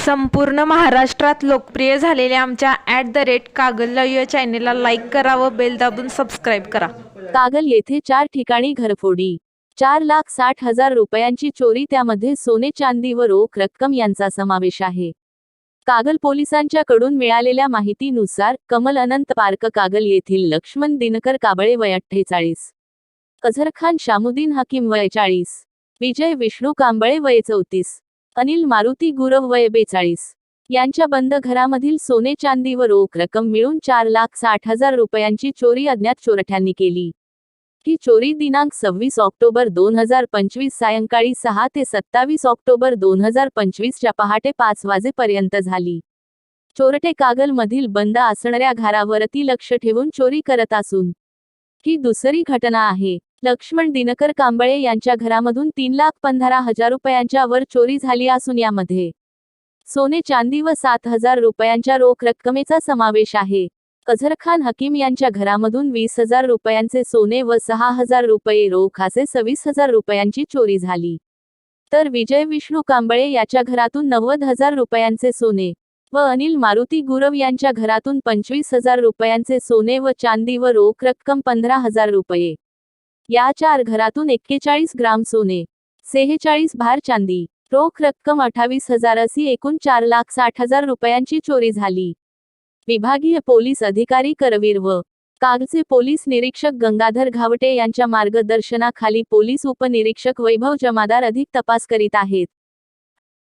संपूर्ण महाराष्ट्रात लोकप्रिय झालेल्या आमच्या ॲट द रेट कागल या चॅनेलला लाईक करा व बेल दाबून सबस्क्राईब करा. कागल येथे चार ठिकाणी घरफोडी चार लाख साठ हजार रुपयांची चोरी त्यामध्ये सोने चांदी व रोख रक्कम यांचा समावेश आहे. कागल पोलिसांच्या कडून मिळालेल्या माहितीनुसार कमल अनंत पार्क कागल येथील लक्ष्मण दिनकर काबळे वय अठ्ठेचाळीस अझरखान शामुद्दीन हकीम वय चाळीस विजय विष्णू कांबळे वय चौतीस अनिल मारुती गुरव वय बेचाळीस. यांच्या बंद घरामधील सोने चांदी व रोख रक्कम मिळून चार लाख साठ हजार रुपयांची चोरी अज्ञात चोरट्यांनी केली. ही चोरी दिनांक सव्वीस ऑक्टोबर दोन हजार पंचवीस सायंकाळी सहा ते सत्तावीस ऑक्टोबर दोन हजार पंचवीसच्या पहाटे पाच वाजेपर्यंत झाली. चोरटे कागलमधील बंद असणाऱ्या घरावरती लक्ष ठेवून चोरी करत असून ही दुसरी घटना आहे. लक्ष्मण दिनकर कांबळे यांच्या घरामधून तीन लाख पंधरा हजार रुपयांच्या वर चोरी झाली असून यामध्ये सोने चांदी व सात हजार रुपयांच्या रोख रक्कमेचा समावेश आहे. अझरखान हकीम यांच्या घरामधून वीस हजार रुपयांचे सोने व सहा हजार रुपये रोख असे सव्वीस हजार रुपयांची चोरी झाली. तर विजय विष्णू कांबळे याच्या घरातून नव्वद हजार रुपयांचे सोने व अनिल मारुती गुरव यांच्या घरातून पंचवीस हजार रुपयांचे सोने व चांदी व रोख रक्कम पंधरा हजार रुपये या चार घरातून एक्केचाळीस ग्राम सोने सेहेचाळीस भार चांदी रोख रक्कम अठ्ठावीस हजार अशी एकूण चार लाख साठ हजार रुपयांची चोरी झाली. विभागीय पोलीस अधिकारी करवीर व कागचे पोलीस निरीक्षक गंगाधर घावटे यांच्या मार्गदर्शनाखाली पोलीस उपनिरीक्षक वैभव जमादार अधिक तपास करीत आहेत.